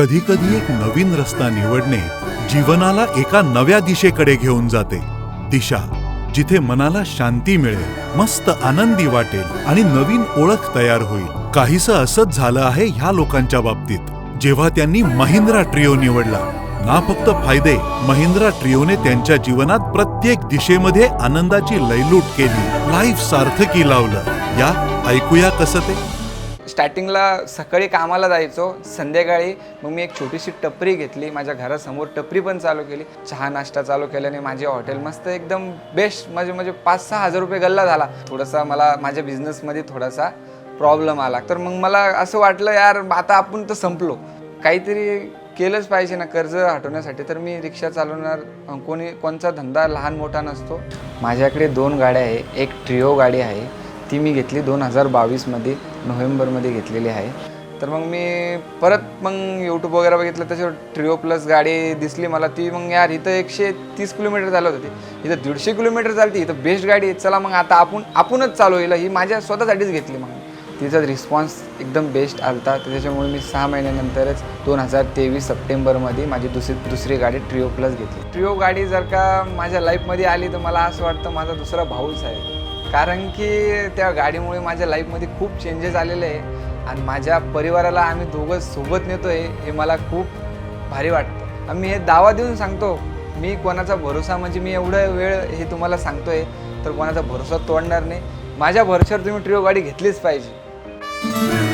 कधी कधी एक नवीन रस्ता निवडणे जीवनाला एका नव्या दिशेकडे घेऊन जाते. दिशा जिथे मनाला शांती मिळेल मस्त आनंदी वाटेल आणि नवीन ओळख तयार होईल. काहीसं असंच झालं आहे ह्या लोकांच्या बाबतीत. जेव्हा त्यांनी महिंद्रा ट्रिओ निवडला ना फक्त फायदे महिंद्रा ट्रिओने त्यांच्या जीवनात प्रत्येक दिशेमध्ये आनंदाची लयलूट केली लाईफ सार्थकी लावलं. या ऐकूया कसं ते? स्टार्टिंगला सकाळी कामाला जायचो संध्याकाळी मग मी एक छोटीशी टपरी घेतली माझ्या घरासमोर टपरी पण चालू केली. चहा नाश्ता चालू केल्याने माझे हॉटेल मस्त एकदम बेस्ट म्हणजे म्हणजे पाच सहा हजार रुपये गल्ला झाला. थोडासा मला माझ्या बिझनेसमध्ये थोडासा प्रॉब्लेम आला. तर मग मला असं वाटलं यार आता आपण तर संपलो. काहीतरी केलंच पाहिजे ना कर्ज हटवण्यासाठी. तर मी रिक्षा चालवणार कोणी कोणचा धंदा लहान मोठा नसतो. माझ्याकडे दोन गाड्या आहे एक ट्रिओ गाडी आहे. ती मी घेतली दोन हजार बावीसमध्ये नोव्हेंबरमध्ये घेतलेली आहे. तर मग मी परत मग यूट्यूब वगैरे बघितलं त्याच्यावर ट्रिओ प्लस गाडी दिसली मला. ती मग यार इथं एकशे तीस किलोमीटर चालत होती. इथं दीडशे किलोमीटर चालते इथं बेस्ट गाडी आहे. चला मग आता आपण आपणच येईल ही माझ्या स्वतःसाठीच घेतली मग. तिचा रिस्पॉन्स एकदम बेस्ट आलता. तर त्याच्यामुळे मी सहा महिन्यानंतरच दोन हजार तेवीस सप्टेंबरमध्ये माझी दुसरी दुसरी गाडी ट्रिओ प्लस घेतली. ट्रिओ गाडी जर का माझ्या लाईफमध्ये आली तर मला असं वाटतं माझा दुसरा भाऊच आहे. कारण की त्या गाडीमुळे माझ्या लाईफमध्ये खूप चेंजेस आलेले आहे. आणि माझ्या परिवाराला आम्ही दोघं सोबत नेतोय हे मला खूप भारी वाटतं. आणि मी हे दावा देऊन सांगतो मी कोणाचा भरोसा म्हणजे मी एवढं वेळ हे तुम्हाला सांगतोय तर कोणाचा भरोसा तोडणार नाही. माझ्या भरोश्यावर तुम्ही ट्रिओ गाडी घेतलीच पाहिजे.